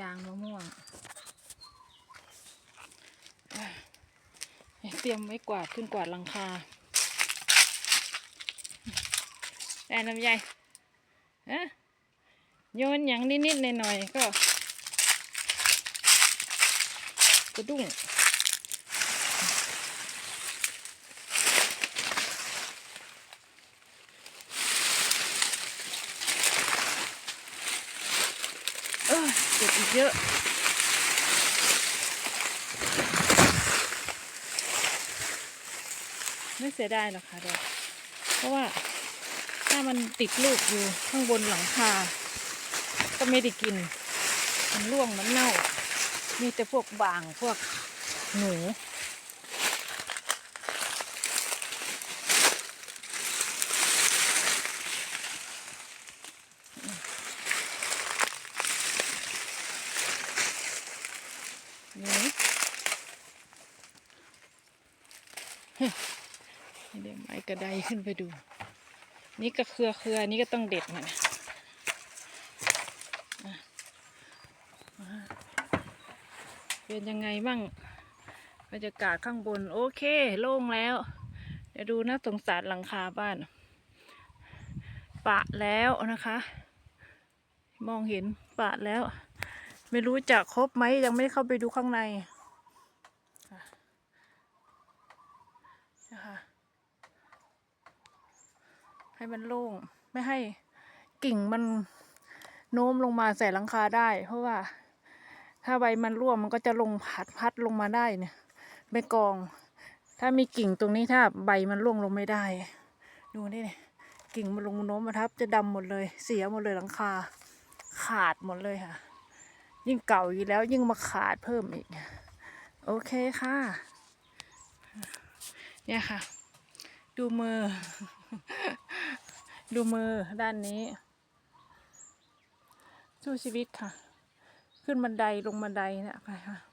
ยางมะม่วง เตรียมไว้กวาดขึ้นกวาดหลังคาแต่น้ำใยฮะโยนอย่างนิดๆหน่อยๆก็กระดุ้ง เก็บอีกเยอะ ไม่เสียดายหรอกค่ะดอกเพราะว่าถ้ามันติดลูกอยู่ข้างบนหลังคา ก็ไม่ได้กิน มันร่วงมันเน่า มีแต่พวกบางพวกหนู เฮ้ยเดี๋ยวไม้กระไดขึ้นไปดู นี่ก็เครือเครือนี่ก็ต้องเด็ดมันอะอะเป็นยังไงบ้างบรรยากาศข้างบน โอเคโล่งแล้ว เดี๋ยวดูนะสงสารหลังคาบ้าน ปะแล้วนะคะ มองเห็นปะแล้ว ไม่รู้จะครบไหมยังไม่เข้าไปดูข้างในค่ะ นะคะ ให้มันโล่ง ไม่ให้กิ่งมันโน้มลงมาใส่หลังคาได้ เพราะว่า ถ้าใบมันร่วงมันก็จะลงพัดพัดลงมาได้เนี่ยไม่กอง ถ้ามีกิ่งตรงนี้ถ้าใบมันร่วงลงไม่ได้ ดูนี่เนี่ยกิ่งมันลงโน้มมาทับจะดำหมดเลย เสียหมดเลยหลังคา ขาดหมดเลยค่ะ ยิ่งเก่าอยู่แล้วยิ่งมาขาดเพิ่มอีก โอเคค่ะ เนี่ยค่ะ ดูมือ ดูมือด้านนี้ สู้ชีวิตค่ะ ขึ้นบันไดลงบันไดเนะไปค่ะ